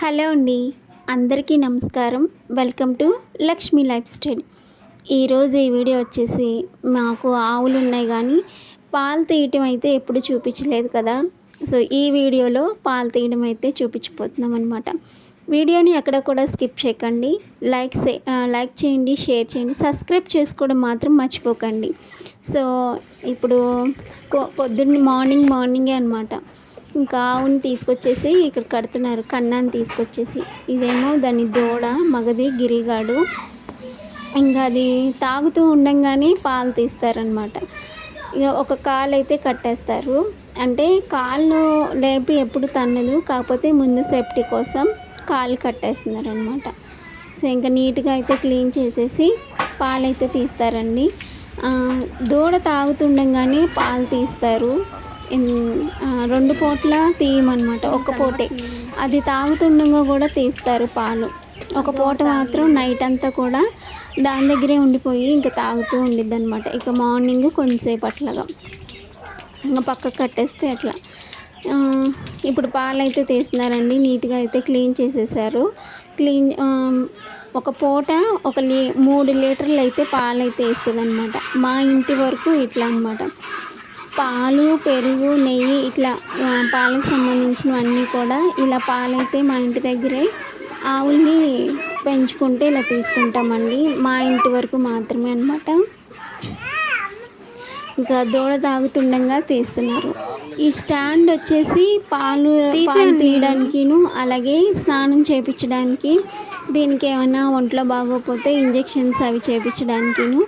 Hello అండి. అందరికీ నమస్కారం. Welcome to Lakshmi life style ఈరోజు ఈ వీడియో వచ్చేసి మాకు ఆవులు ఉన్నాయి కానీ పాలు తీయటం అయితే ఎప్పుడు చూపించలేదు కదా. సో ఈ వీడియోలో పాలు తీయడం అయితే చూపించిపోతున్నాం అనమాట వీడియోని ఎక్కడ కూడా స్కిప్ చేయకండి. లైక్ లైక్ చేయండి షేర్ చేయండి. సబ్స్క్రైబ్ చేసుకోవడం మాత్రం మర్చిపోకండి. సో ఇప్పుడు కొ- పొద్దున్న మార్నింగ్ మార్నింగే అనమాట ఇంకా ఆవుని తీసుకొచ్చేసి ఇక్కడ కడుతున్నారు. కన్నాన్ని తీసుకొచ్చేసి. ఇదేమో దాని దూడ మగది గిరిగాడు. ఇంకా అది తాగుతూ ఉండంగానే పాలు తీస్తారనమాట ఇక ఒక కాలు అయితే కట్టేస్తారు. అంటే కాళ్ళు లేపి ఎప్పుడు తన్నదు. కాకపోతే ముందు సేఫ్టీ కోసం కాలు కట్టేస్తున్నారు అనమాట సో ఇంకా నీట్గా అయితే క్లీన్ చేసేసి పాలు అయితే తీస్తారండి దూడ తాగుతుండగానే పాలు తీస్తారు. రెండు పూట్ల తీయమన్నమాట ఒక పూటే. అది తాగుతుండగా కూడా తీస్తారు పాలు. ఒక పూట మాత్రం నైట్ అంతా కూడా దాని దగ్గరే ఉండిపోయి ఇంకా తాగుతూ ఉండిద్ది అనమాట ఇక మార్నింగ్ కొంతసేపు అట్లాగా. ఇంకా పక్కకు కట్టేస్తే అట్లా. ఇప్పుడు పాలు అయితే తీస్తున్నారండి నీట్గా అయితే క్లీన్ చేసేసారు. క్లీన్ ఒక పూట ఒక లీ మూడు లీటర్లు అయితే పాలు అయితే వేస్తుంది అనమాట మా ఇంటి వరకు ఇట్లా అనమాట పాలు పెరుగు నెయ్యి ఇట్లా పాలకు సంబంధించినవన్నీ కూడా ఇలా పాలైతే మా ఇంటి దగ్గరే ఆవుల్ని పెంచుకుంటే ఇలా తీసుకుంటామండి. మా ఇంటి వరకు మాత్రమే అనమాట ఇంకా దూడ తాగుతుండగా తీస్తున్నారు. ఈ స్టాండ్ వచ్చేసి పాలు పాలు తీయడానికిను అలాగే స్నానం చేయించడానికి దీనికి ఏమైనా ఒంట్లో బాగోకపోతే ఇంజెక్షన్స్ అవి చేయించడానికిను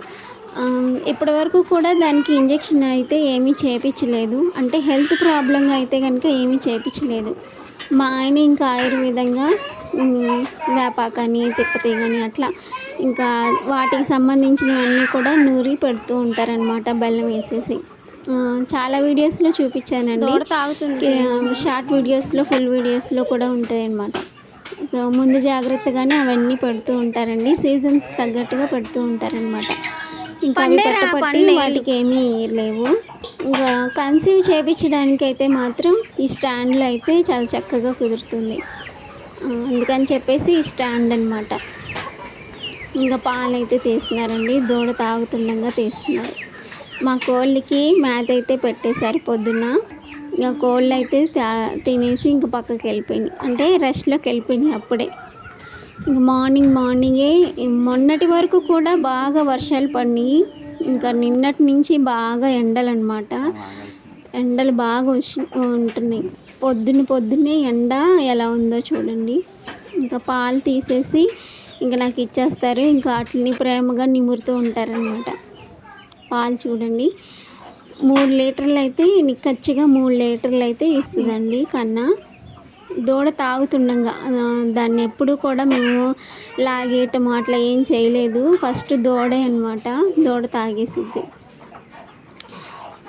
ఇప్పటి వరకు కూడా దానికి ఇంజెక్షన్ అయితే ఏమీ చేయించలేదు అంటే హెల్త్ ప్రాబ్లంగా అయితే కనుక ఏమీ చేయించలేదు మా ఆయన ఇంకా ఆయుర్వేదంగా వేపాకని తిప్పతీగని అట్లా ఇంకా వాటికి సంబంధించినవన్నీ కూడా నూరి పెడుతూ ఉంటారనమాట బెల్లం వేసేసి. చాలా వీడియోస్లో చూపించానండి. కి- షార్ట్ వీడియోస్లో ఫుల్ వీడియోస్లో కూడా ఉంటాయి అన్నమాట సో ముందు జాగ్రత్తగానే అవన్నీ పెడుతూ ఉంటారండి. సీజన్స్ తగ్గట్టుగా పెడుతూ ఉంటారనమాట ఇంకా అవి పట్టుపట్టి వాటికి ఏమీ లేవు. ఇంకా కన్సీవ్ చేయించడానికి అయితే మాత్రం ఈ స్టాండ్లో అయితే చాలా చక్కగా కుదురుతుంది. అందుకని చెప్పేసి ఈ స్టాండ్ అనమాట ఇంకా పాలు అయితే తీస్తున్నారండి దూడ తాగుతుండగా తీస్తున్నారు. మా కోళ్ళకి మేత అయితే పెట్టేశారు పొద్దున్న. ఇక కోళ్ళు అయితే తా- తినేసి ఇంక పక్కకి వెళ్ళిపోయినాయి అంటే రెస్ట్లోకి వెళ్ళిపోయినాయి అప్పుడే. మార్నింగ్ మార్నింగే మొన్నటి వరకు కూడా బాగా వర్షాలు పడినాయి ఇంకా నిన్నటి నుంచి బాగా ఎండలు అనమాట ఎండలు బాగా వచ్చి ఉంటున్నాయి. పొద్దున్న పొద్దున్నే ఎండ ఎలా ఉందో చూడండి. ఇంకా పాలు తీసేసి ఇంకా నాకు ఇచ్చేస్తారు. ఇంకా వాటిని ప్రేమగా నిమురుతూ ఉంటారనమాట పాలు చూడండి. మూడు లీటర్లు అయితే నిక్కచ్చిగా మూడు లీటర్లు అయితే ఇస్తుందండి కన్నా. దూడ తాగుతుండగా దాన్ని ఎప్పుడు కూడా మేము లాగేయటం అట్లా ఏం చేయలేదు. ఫస్ట్ దూడే అనమాట దూడ తాగేసిద్ది.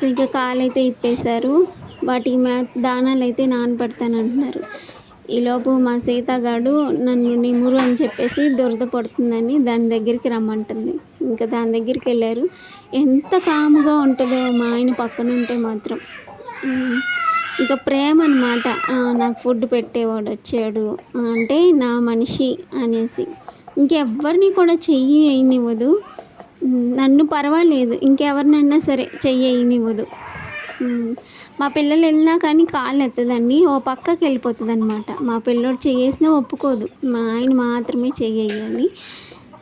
ఇంకా కాలైతే ఇప్పేశారు. వాటికి మే దానాలు అయితే నానబెడతాను అంటున్నారు ఈలోపు మా సీతగాడు నన్ను నిమురు అని చెప్పేసి దురద పడుతుందని దాని దగ్గరికి రమ్మంటుంది. ఇంకా దాని దగ్గరికి వెళ్ళారు. ఎంత కాముగా ఉంటుందో మా ఆయన పక్కన ఉంటే మాత్రం. ఇంకా ప్రేమ అనమాట నాకు ఫుడ్ పెట్టేవాడు వచ్చాడు. అంటే నా మనిషి అనేసి. ఇంకెవ్వరిని కూడా చెయ్యి అయినివ్వదు. నన్ను పర్వాలేదు. ఇంకెవరినైనా సరే చెయ్యి అయినివ్వదు. మా పిల్లలు వెళ్ళినా కానీ కాళ్ళు ఎత్తదండి. ఓ పక్కకి వెళ్ళిపోతుంది అనమాట మా పిల్లోడు చేసినా ఒప్పుకోదు. మా ఆయన మాత్రమే చెయ్యాలి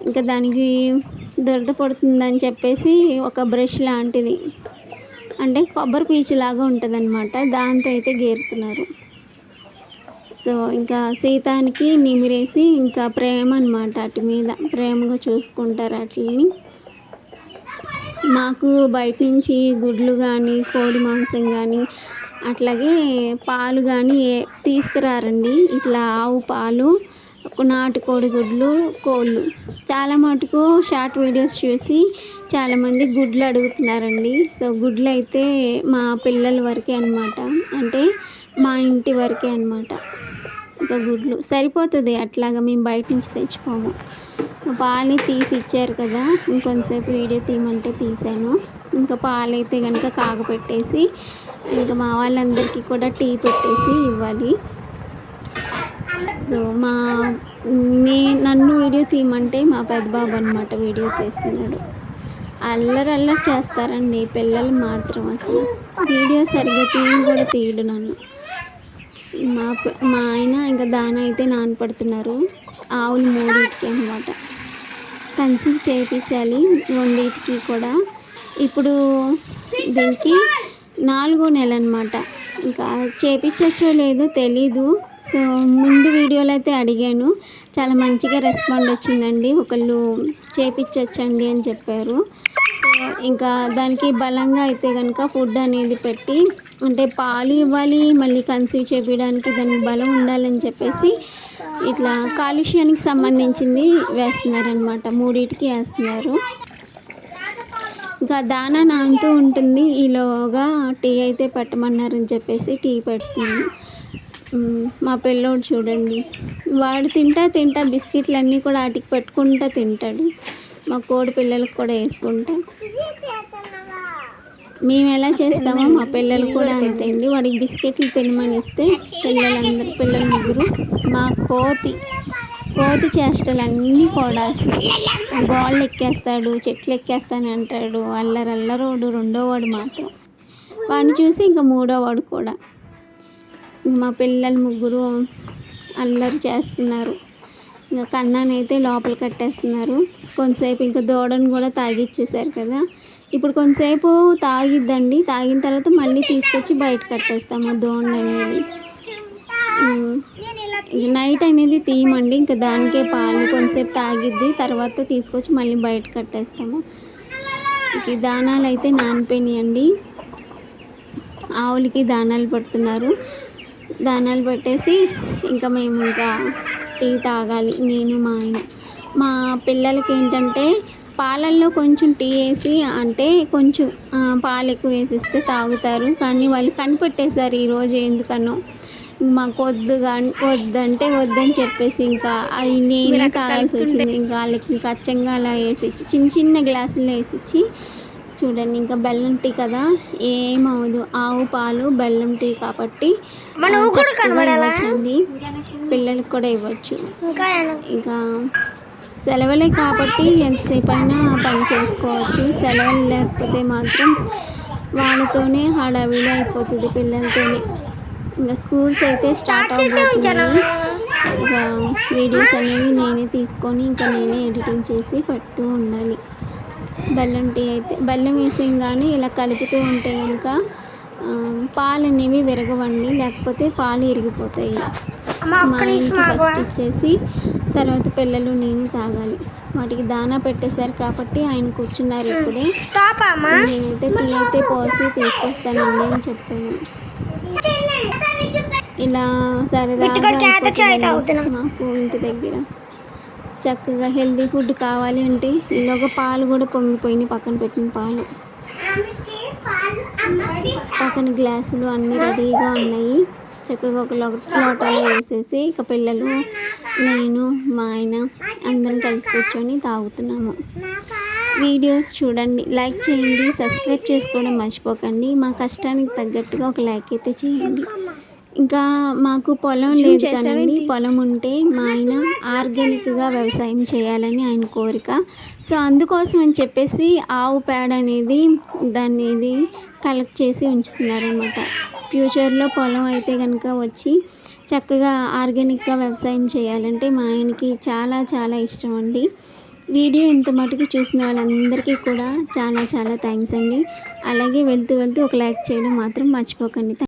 ఇంకా దానికి దురద పడుతుందని చెప్పేసి ఒక బ్రష్ లాంటిది అంటే కొబ్బరి పీచు లాగా ఉంటుంది అనమాట దాంతో అయితే గేరుతున్నారు. సో ఇంకా సీతానికి నిమిరేసి ఇంకా ప్రేమ అనమాట అటు మీద. ప్రేమగా చూసుకుంటారు అట్లని మాకు బయట నుంచి గుడ్లు కానీ కోడి మాంసం కానీ అట్లాగే పాలు కానీ ఏ- తీసుకురారండి. ఇట్లా ఆవు పాలు నాటుకోడి గుడ్లు కోళ్ళు. చాలా మటుకు షార్ట్ వీడియోస్ చూసి చాలామంది గుడ్లు అడుగుతున్నారండి. సో గుడ్లు అయితే మా పిల్లల వరకే అనమాట అంటే మా ఇంటి వరకే అనమాట ఇంకా గుడ్లు. సరిపోతుంది అట్లాగా మేము బయట నుంచి తెచ్చుకోము. పాలు తీసి ఇచ్చారు కదా. ఇంకొంతసేపు వీడియో తీయమంటే తీసాను. ఇంకా పాలు అయితే కనుక కాగపెట్టేసి ఇంకా మా వాళ్ళందరికీ కూడా టీ పెట్టేసి ఇవ్వాలి. సో మా నే నన్ను వీడియో తీయమంటే మా పెద్ద బాబు అనమాట వీడియో తీస్తున్నాడు. అల్లరి అల్లరి చేస్తారండి పిల్లలు మాత్రం అసలు. వీడియో సరిగ్గా తీయని కూడా తీయడు నన్ను. మా మా ఆయన ఇంకా దాన అయితే నానపడుతున్నారు ఆవులు మూడింటికి అనమాట కన్సీవ్ చేయించాలి రెండింటికి కూడా. ఇప్పుడు దీనికి నాలుగో నెల అనమాట ఇంకా చేయించచ్చో లేదో తెలీదు. సో ముందు వీడియోలో అయితే అడిగాను. చాలా మంచిగా రెస్పాండ్ వచ్చిందండి. ఒకళ్ళు చేపించండి అని చెప్పారు. సో ఇంకా దానికి బలంగా అయితే కనుక ఫుడ్ అనేది పెట్టి అంటే పాలు ఇవ్వాలి మళ్ళీ కన్సీవ్ చేపించడానికి దానికి బలం ఉండాలని చెప్పేసి ఇట్లా కాలుష్యానికి సంబంధించింది వేస్తున్నారనమాట మూడింటికి వేస్తున్నారు. ఇంకా దానా నానుతూ ఉంటుంది. ఈలోగా టీ అయితే పెట్టమన్నారని చెప్పేసి టీ పెడుతుంది. మా పిల్లోడు చూడండి. వాడు తింటా తింటా బిస్కెట్లు అన్నీ కూడా వాటికి పెట్టుకుంటా తింటాడు. మా కోడి పిల్లలకు కూడా వేసుకుంటా. మేము ఎలా చేస్తామో మా పిల్లలు కూడా అంతే అండి. వాడికి బిస్కెట్లు తినమని ఇస్తే పిల్లలందరూ పిల్లలు ముగ్గురు మా కోతి కోతి చేష్టలు అన్నీ కూడా గోళ్ళు ఎక్కేస్తాడు చెట్లు ఎక్కేస్తాను అంటాడు. అల్లరల్లరోడు రెండో వాడు మాత్రం. వాడిని చూసి ఇంకా మూడో వాడు కూడా. మా పిల్లలు ముగ్గురు అల్లరి చేస్తున్నారు. ఇంకా కన్నానైతే అయితే లోపల కట్టేస్తున్నారు. కొంతసేపు ఇంకా దూడను కూడా తాగిచ్చేసారు కదా. ఇప్పుడు కొంతసేపు తాగిద్దండి. తాగిన తర్వాత మళ్ళీ తీసుకొచ్చి బయట కట్టేస్తాము దోణ అనేది. నైట్ అనేది తీయమండి. ఇంకా దానికే పాలు కొంతసేపు తాగిద్ది. తర్వాత తీసుకొచ్చి మళ్ళీ బయట కట్టేస్తాము. ఈ దానాలు అయితే నానిపోయినాయండి. ఆవులకి దానాలు పడుతున్నారు. దానాలు పెట్టేసి ఇంకా మేము ఇంకా టీ తాగాలి నేను మా ఆయన. మా పిల్లలకి ఏంటంటే పాలల్లో కొంచెం టీ వేసి అంటే కొంచెం పాలు ఎక్కువ వేసిస్తే తాగుతారు. కానీ వాళ్ళు కనిపెట్టేశారు ఈరోజు ఎందుకనో. మాకు వద్దు కానీ వద్దంటే వద్దని చెప్పేసి ఇంకా అవి నేనే తాగాల్సి వచ్చింది. ఇంకా వాళ్ళకి ఇంకా అచ్చంగా అలా వేసి చిన్న చిన్న గ్లాసుల్లో వేసి ఇచ్చి చూడండి ఇంకా బెల్లం టీ కదా? ఏమవదు ఆవు పాలు బెల్లం టీ కాబట్టి? ఇవ్వచ్చండి. పిల్లలకి కూడా ఇవ్వచ్చు. ఇంకా సెలవులే కాబట్టి ఎంతసేపు అయినా పని చేసుకోవచ్చు. సెలవులు లేకపోతే మాత్రం వాళ్ళతోనే హడావిడి అయిపోతుంది పిల్లలతోనే. ఇంకా స్కూల్స్ అయితే స్టార్ట్ అవబోతున్నాయి. ఇంకా వీడియోస్ అనేవి నేనే తీసుకొని ఇంకా నేనే ఎడిటింగ్ చేసి పెడుతూ ఉండాలి. బెల్లం టీ అయితే బెల్లం వేసేయంగానే ఇలా కలుపుతూ ఉంటే కనుక పాలు అనేవి విరగవండి లేకపోతే పాలు ఇరిగిపోతాయి. మా ఆయనకి ఆగు. ఫస్ట్ ఇచ్చేసి తర్వాత పిల్లలు నేను తాగాలి. వాటికి దానా పెట్టేశారు కాబట్టి ఆయన కూర్చున్నారు ఇప్పుడే. నేనైతే టీ అయితే పోసి తీసుకొస్తానండి అని చెప్పాను. ఇలా సరదాగా. మాకు ఇంటి దగ్గర చక్కగా హెల్తీ ఫుడ్ కావాలి అంటే ఈలోగా పాలు కూడా పొంగిపోయినాయి పక్కన పెట్టిన పాలు. పక్కన గ్లాసులు అన్నీ రెడీగా ఉన్నాయి. చక్కగా ఒక లో- లోటాలో వేసేసి ఇక పిల్లలు నేను మా ఆయన అందరం కలిసి కూర్చొని తాగుతున్నాము. వీడియోస్ చూడండి. లైక్ చేయండి. సబ్స్క్రైబ్ చేసుకోవడం మర్చిపోకండి. మా కష్టానికి తగ్గట్టుగా ఒక లైక్ అయితే చేయండి. ఇంకా మాకు పొలం లేదు కదండి. పొలం ఉంటే మా ఆయన ఆర్గానిక్గా వ్యవసాయం చేయాలని ఆయన కోరిక. సో అందుకోసం అని చెప్పేసి ఆవు పేడ అనేది దాన్ని ఇది కలెక్ట్ చేసి ఉంచుతున్నారనమాట ఫ్యూచర్లో పొలం అయితే కనుక వచ్చి చక్కగా ఆర్గానిక్గా వ్యవసాయం చేయాలంటే మా ఆయనకి చాలా చాలా ఇష్టం అండి. వీడియో ఇంత మటుకు చూసిన వాళ్ళందరికీ కూడా చాలా చాలా థ్యాంక్స్ అండి. అలాగే వెళ్తూ వెళ్తూ ఒక లైక్ చేయడం మాత్రం మర్చిపోకండి.